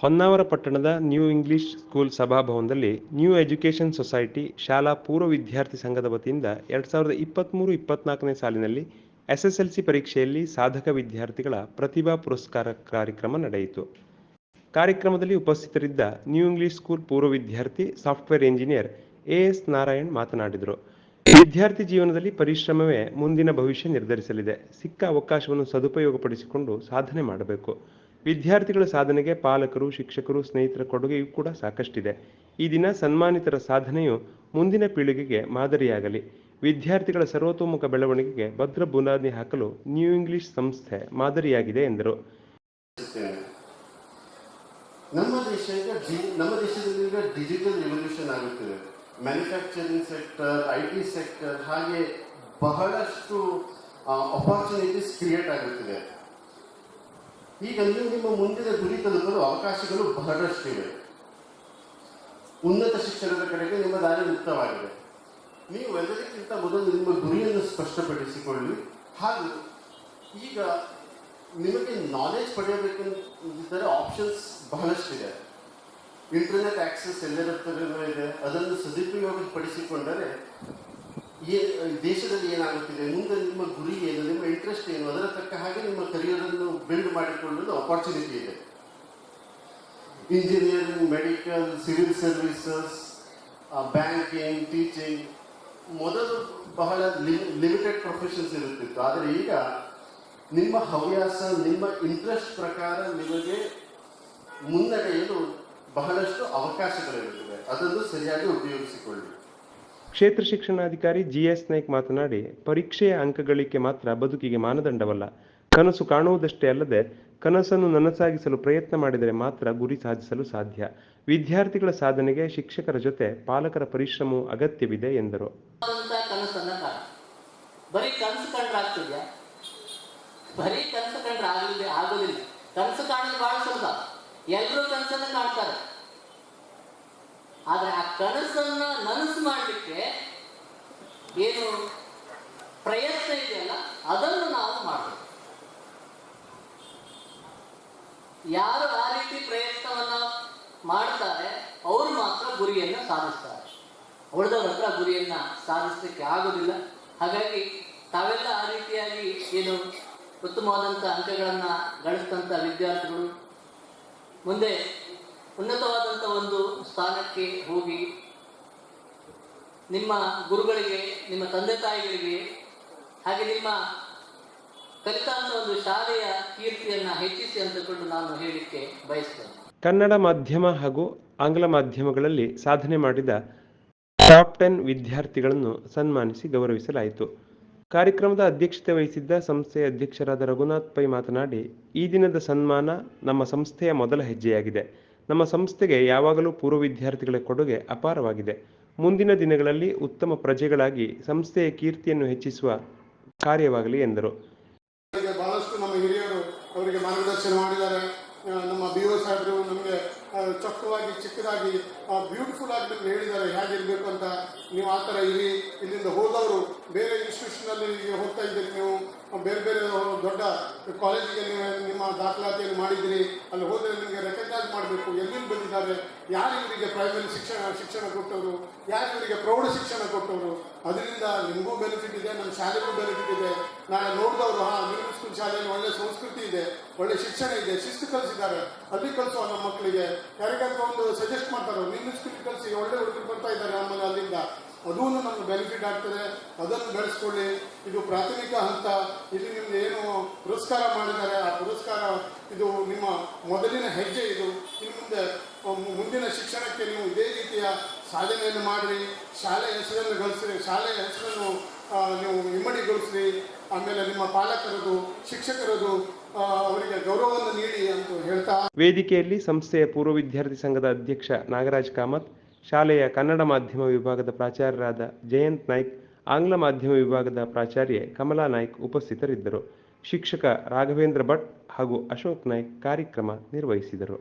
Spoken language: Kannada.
ಹೊನ್ನಾವರ ಪಟ್ಟಣದ ನ್ಯೂ ಇಂಗ್ಲಿಷ್ ಸ್ಕೂಲ್ ಸಭಾಭವನದಲ್ಲಿ ನ್ಯೂ ಎಜುಕೇಷನ್ ಸೊಸೈಟಿ ಶಾಲಾ ಪೂರ್ವ ವಿದ್ಯಾರ್ಥಿ ಸಂಘದ ವತಿಯಿಂದ ಎರಡು ಸಾವಿರದ ಇಪ್ಪತ್ತ್ಮೂರು ಇಪ್ಪತ್ನಾಲ್ಕನೇ ಸಾಲಿನಲ್ಲಿ ಎಸ್ಎಸ್ಎಲ್ಸಿ ಪರೀಕ್ಷೆಯಲ್ಲಿ ಸಾಧಕ ವಿದ್ಯಾರ್ಥಿಗಳ ಪ್ರತಿಭಾ ಪುರಸ್ಕಾರ ಕಾರ್ಯಕ್ರಮ ನಡೆಯಿತು. ಕಾರ್ಯಕ್ರಮದಲ್ಲಿ ಉಪಸ್ಥಿತರಿದ್ದ ನ್ಯೂ ಇಂಗ್ಲಿಷ್ ಸ್ಕೂಲ್ ಪೂರ್ವ ವಿದ್ಯಾರ್ಥಿ software engineer A S Narayan ಮಾತನಾಡಿದರು. ವಿದ್ಯಾರ್ಥಿ ಜೀವನದಲ್ಲಿ ಪರಿಶ್ರಮವೇ ಮುಂದಿನ ಭವಿಷ್ಯ ನಿರ್ಧರಿಸಲಿದೆ. ಸಿಕ್ಕ ಅವಕಾಶವನ್ನು ಸದುಪಯೋಗಪಡಿಸಿಕೊಂಡು ಸಾಧನೆ ಮಾಡಬೇಕು. ವಿದ್ಯಾರ್ಥಿಗಳ ಸಾಧನೆಗೆ ಪಾಲಕರು, ಶಿಕ್ಷಕರು, ಸ್ನೇಹಿತರ ಕೊಡುಗೆಯೂ ಕೂಡ ಸಾಕಷ್ಟಿದೆ. ಈ ದಿನ ಸನ್ಮಾನಿತರ ಸಾಧನೆಯು ಮುಂದಿನ ಪೀಳಿಗೆಗೆ ಮಾದರಿಯಾಗಲಿ. ವಿದ್ಯಾರ್ಥಿಗಳ ಸರ್ವತೋಮುಖ ಬೆಳವಣಿಗೆಗೆ ಭದ್ರ ಬುನಾದಿ ಹಾಕಲು ನ್ಯೂ ಇಂಗ್ಲಿಷ್ ಸಂಸ್ಥೆ ಮಾದರಿಯಾಗಿದೆ ಎಂದರು. ನಮ್ಮ ದೇಶ ಈಗ ನಮ್ಮ ದೇಶದಲ್ಲಿ ಈಗ ಡಿಜಿಟಲ್ ರೆವಲ್ಯೂಷನ್ ಆಗುತ್ತಿದೆ. Manufacturing sector I T sector ಹಾಗೆ ಬಹಳಷ್ಟು ಅಪಾರ್ಚುನಿಟೀಸ್ ಕ್ರಿಯೇಟ್ ಆಗುತ್ತಿದೆ. ಈಗ ನಿಮ್ಮ ಮುಂದಿನ ಗುರಿ ತಲುಪಲು ಅವಕಾಶಗಳು ಬಹಳಷ್ಟಿವೆ. ಉನ್ನತ ಶಿಕ್ಷಣದ ಕಡೆಗೆ ನಿಮ್ಮ ದಾರಿ ಮುಕ್ತವಾಗಿದೆ. ನೀವು ಎಲ್ಲದಕ್ಕಿಂತ ಮೊದಲು ನಿಮ್ಮ ಗುರಿಯನ್ನು ಸ್ಪಷ್ಟಪಡಿಸಿಕೊಳ್ಳಿ. ಹಾಗೂ ಈಗ ನಿಮಗೆ ನಾಲೆಜ್ ಪಡೆಯಬೇಕೆಂದಿದ್ದರೆ ಆಪ್ಷನ್ಸ್ ಬಹಳಷ್ಟಿದೆ. ಇಂಟರ್ನೆಟ್ ಆಕ್ಸೆಸ್ ಎಲ್ಲರ ಇದೆ. ಅದನ್ನು ಸದುಪಯೋಗಪಡಿಸಿಕೊಂಡರೆ ಏ ದೇಶದಲ್ಲಿ ಏನಾಗುತ್ತಿದೆ? ಮುಂದೆ ನಿಮ್ಮ ಗುರಿ ಏನು? ನಿಮ್ಮ ಇಂಟ್ರೆಸ್ಟ್ ಏನು? ಅದರ ತಕ್ಕ ಹಾಗೆ ನಿಮ್ಮ ಕರಿಯರನ್ನು ಬಿಲ್ಡ್ ಮಾಡಿಕೊಳ್ಳಲು ಅಪಾರ್ಚುನಿಟಿ ಇದೆ. Engineering medical civil services banking teaching ಮೊದಲು ಬಹಳ ಲಿಮಿಟೆಡ್ ಪ್ರೊಫೆಷನ್ಸ್ ಇರುತ್ತಿತ್ತು. ಆದರೆ ಈಗ ನಿಮ್ಮ ಹವ್ಯಾಸ, ನಿಮ್ಮ ಇಂಟ್ರೆಸ್ಟ್ ಪ್ರಕಾರ ನಿಮಗೆ ಮುನ್ನಡೆಯಲು ಬಹಳಷ್ಟು ಅವಕಾಶಗಳಿರುತ್ತವೆ. ಅದನ್ನು ಸರಿಯಾಗಿ ಉಪಯೋಗಿಸಿಕೊಳ್ಳಿ. ಕ್ಷೇತ್ರ ಶಿಕ್ಷಣಾಧಿಕಾರಿ ಜಿಎಸ್ ನಾಯ್ಕ್ ಮಾತನಾಡಿ ಪರೀಕ್ಷೆಯ ಅಂಕಗಳಿಕೆ ಮಾತ್ರ ಬದುಕಿಗೆ ಮಾನದಂಡವಲ್ಲ. ಕನಸು ಕಾಣುವುದಷ್ಟೇ ಅಲ್ಲದೆ, ಕನಸನ್ನು ನನಸಾಗಿಸಲು ಪ್ರಯತ್ನ ಮಾಡಿದರೆ ಮಾತ್ರ ಗುರಿ ಸಾಧಿಸಲು ಸಾಧ್ಯ. ವಿದ್ಯಾರ್ಥಿಗಳ ಸಾಧನೆಗೆ ಶಿಕ್ಷಕರ ಜೊತೆ ಪಾಲಕರ ಪರಿಶ್ರಮವು ಅಗತ್ಯವಿದೆ, ಎಂದರು. ಬರೀ ಕನಸು ಕಂಡ್ರೆ ಆಗ್ತಿದ್ಯಾ? ಬರೀ ಕನಸು ಕಂಡ್ರೆ ಕನಸು ಕಾಣೋದು ಬಹಳ ಸುಲಭ. ಎಲ್ಲರೂ ಕನಸನ್ನು ಕಾಣ್ತಾರೆ. ಆದ್ರೆ ಆ ಕನಸನ್ನ ನನಸು ಮಾಡಲಿಕ್ಕೆ ಏನು ಪ್ರಯತ್ನ ಇದೆಯಲ್ಲ, ಅದನ್ನು ನಾವು ಮಾಡಬೇಕು. ಯಾರು ಆ ರೀತಿ ಪ್ರಯತ್ನವನ್ನ ಮಾಡ್ತಾರೆ, ಅವರು ಮಾತ್ರ ಗುರಿಯನ್ನ ಸಾಧಿಸ್ತಾರೆ. ಉಳಿದವ್ರ ಹತ್ರ ಗುರಿಯನ್ನ ಸಾಧಿಸಲಿಕ್ಕೆ ಆಗೋದಿಲ್ಲ. ಹಾಗಾಗಿ ತಾವೆಲ್ಲ ಆ ರೀತಿಯಾಗಿ ಏನು ಉತ್ತಮವಾದಂಥ ಅಂಕಗಳನ್ನ ಗಳಿಸಿದಂಥ ವಿದ್ಯಾರ್ಥಿಗಳು, ಮುಂದೆ ಉನ್ನತವಾದಂಥ ಒಂದು ಸ್ಥಾನಕ್ಕೆ ಹೋಗಿ ನಿಮ್ಮ ಗುರುಗಳಿಗೆ, ನಿಮ್ಮ ತಂದೆ ತಾಯಿಗಳಿಗೆ, ಹಾಗೆ ನಿಮ್ಮ ಕಲಿತಾಂತ ಒಂದು ಶಾಲೆಯ ಕೀರ್ತಿಯನ್ನು ಹೆಚ್ಚಿಸಿ ಅಂತಕೊಂಡು ನಾನು ಹೇಳಲಿಕ್ಕೆ ಬಯಸ್ತೇನೆ. ಕನ್ನಡ ಮಾಧ್ಯಮ ಹಾಗೂ ಆಂಗ್ಲ ಮಾಧ್ಯಮಗಳಲ್ಲಿ ಸಾಧನೆ ಮಾಡಿದ ಟಾಪ್ ಟೆನ್ ವಿದ್ಯಾರ್ಥಿಗಳನ್ನು ಸನ್ಮಾನಿಸಿ ಗೌರವಿಸಲಾಯಿತು. ಕಾರ್ಯಕ್ರಮದ ಅಧ್ಯಕ್ಷತೆ ವಹಿಸಿದ್ದ ಸಂಸ್ಥೆಯ ಅಧ್ಯಕ್ಷರಾದ ರಘುನಾಥ್ ಪೈ ಮಾತನಾಡಿ, ಈ ದಿನದ ಸನ್ಮಾನ ನಮ್ಮ ಸಂಸ್ಥೆಯ ಮೊದಲ ಹೆಜ್ಜೆಯಾಗಿದೆ. ನಮ್ಮ ಸಂಸ್ಥೆಗೆ ಯಾವಾಗಲೂ ಪೂರ್ವ ವಿದ್ಯಾರ್ಥಿಗಳ ಕೊಡುಗೆ ಅಪಾರವಾಗಿದೆ. ಮುಂದಿನ ದಿನಗಳಲ್ಲಿ ಉತ್ತಮ ಪ್ರಜೆಗಳಾಗಿ ಸಂಸ್ಥೆಯ ಕೀರ್ತಿಯನ್ನು ಹೆಚ್ಚಿಸುವ ಕಾರ್ಯವಾಗಲಿ ಎಂದರು. ಬಹಳಷ್ಟು ನಮ್ಮ ಹಿರಿಯರು ಅವರಿಗೆ ಮಾರ್ಗದರ್ಶನ ಮಾಡಿದ್ದಾರೆ. ನಮ್ಮ ಬಿ ಓ ಸಾಹೇಬರು ನಮಗೆ ಚೊಕ್ಕವಾಗಿ, ಚಿಕ್ಕದಾಗಿ ಬ್ಯೂಟಿಫುಲ್ ಆಗಿ ಹೇಳಿದ್ದಾರೆ. ಹೇಗಿರ್ಬೇಕು ಅಂತ ನೀವು ಆ ಥರ ಇರಿ. ಇಲ್ಲಿಂದ ಹೋದವರು ಬೇರೆ ಇನ್ಸ್ಟಿಟ್ಯೂಷನಲ್ಲಿ ಹೋಗ್ತಾ ಇದ್ದೀರಿ ನೀವು. ಬೇರೆ ಬೇರೆ ದೊಡ್ಡ ಕಾಲೇಜಿಗೆ ನೀವು ನಿಮ್ಮ ದಾಖಲಾತಿಯನ್ನು ಮಾಡಿದ್ದೀರಿ. ಅಲ್ಲಿ ಹೋದ ಮಾಡಬೇಕು, ಎಲ್ಲಿಂದ ಬಂದಿದ್ದಾರೆ ಯಾರು ಇವರಿಗೆ ಪ್ರೈಮರಿ ಶಿಕ್ಷಣ ಶಿಕ್ಷಣ ಕೊಟ್ಟವರು ಯಾರು ಇವರಿಗೆ ಪ್ರೌಢ ಶಿಕ್ಷಣ ಕೊಟ್ಟವರು, ಅದರಿಂದ ನಿಮಗೂ ಬೆನಿಫಿಟ್ ಇದೆ, ನಮ್ಮ ಶಾಲೆಗೂ ಬೆನಿಫಿಟ್ ಇದೆ. ನಾನು ನೋಡಿದವರು, ಹಾ ಮಿಡಲ್ ಸ್ಕೂಲ್ ಶಾಲೆಯಲ್ಲಿ ಒಳ್ಳೆ ಸಂಸ್ಕೃತಿ ಇದೆ, ಒಳ್ಳೆ ಶಿಕ್ಷಣ ಇದೆ, ಶಿಸ್ತು ಕಲಿಸಿದ್ದಾರೆ, ಅಲ್ಲಿ ಕಲಿಸುವ ನಮ್ಮ ಮಕ್ಕಳಿಗೆ. ಯಾರಿಗಾದ್ರೂ ಒಂದು ಸಜೆಸ್ಟ್ ಮಾಡ್ತಾರೆ ನಿಮ್ಮ ಸ್ಕೂಲ್ ಕಲಿಸಿ ಒಳ್ಳೆ ಹುಡುಗರು ಬರ್ತಾ ಇದ್ದಾರೆ ನಮ್ಮಲ್ಲಿ ಅಲ್ಲಿಂದ ಅದೂ ನಮ್ಗೆ ಬೆನಿಫಿಟ್ ಆಗ್ತದೆ. ಅದನ್ನು ಬೆಳೆಸ್ಕೊಳ್ಳಿ. ಇದು ಪ್ರಾಥಮಿಕ ಹಂತ. ಇಲ್ಲಿ ನಿಮ್ಗೆ ಏನು ಪುರಸ್ಕಾರ ಮಾಡಿದ್ದಾರೆ, ಆ ಪುರಸ್ಕಾರ, ಇದು ನಿಮ್ಮ ಮೊದಲಿನ ಹೆಜ್ಜೆ ಇದು. ಮುಂದಿನ ಶಿಕ್ಷಣಕ್ಕೆ ನೀವು ಇದೇ ರೀತಿಯ ಸಾಧನೆಯನ್ನು ಮಾಡಿರಿ, ಶಾಲೆ ಹೆಸರನ್ನು ಗಳಿಸ್ರಿ ಶಾಲೆಯ ಹೆಸರನ್ನು ನೀವು ಇಮ್ಮಡಿಗೊಳಿಸ್ರಿ ಆಮೇಲೆ ನಿಮ್ಮ ಪಾಲಕರದು, ಶಿಕ್ಷಕರದು ಅವರಿಗೆ ಗೌರವವನ್ನು ನೀಡಿ ಅಂತ ಹೇಳ್ತಾ. ವೇದಿಕೆಯಲ್ಲಿ ಸಂಸ್ಥೆಯ ಪೂರ್ವ ವಿದ್ಯಾರ್ಥಿ ಸಂಘದ ಅಧ್ಯಕ್ಷ ನಾಗರಾಜ್ ಕಾಮತ್, ಶಾಲೆಯ ಕನ್ನಡ ಮಾಧ್ಯಮ ವಿಭಾಗದ ಪ್ರಾಚಾರ್ಯರಾದ ಜಯಂತ್ ನಾಯ್ಕ್, ಆಂಗ್ಲ ಮಾಧ್ಯಮ ವಿಭಾಗದ ಪ್ರಾಚಾರ್ಯೆ ಕಮಲಾ ನಾಯ್ಕ್ ಉಪಸ್ಥಿತರಿದ್ದರು. ಶಿಕ್ಷಕ ರಾಘವೇಂದ್ರ ಭಟ್ ಹಾಗೂ ಅಶೋಕ್ ನಾಯ್ಕ್ ಕಾರ್ಯಕ್ರಮ ನಿರ್ವಹಿಸಿದರು.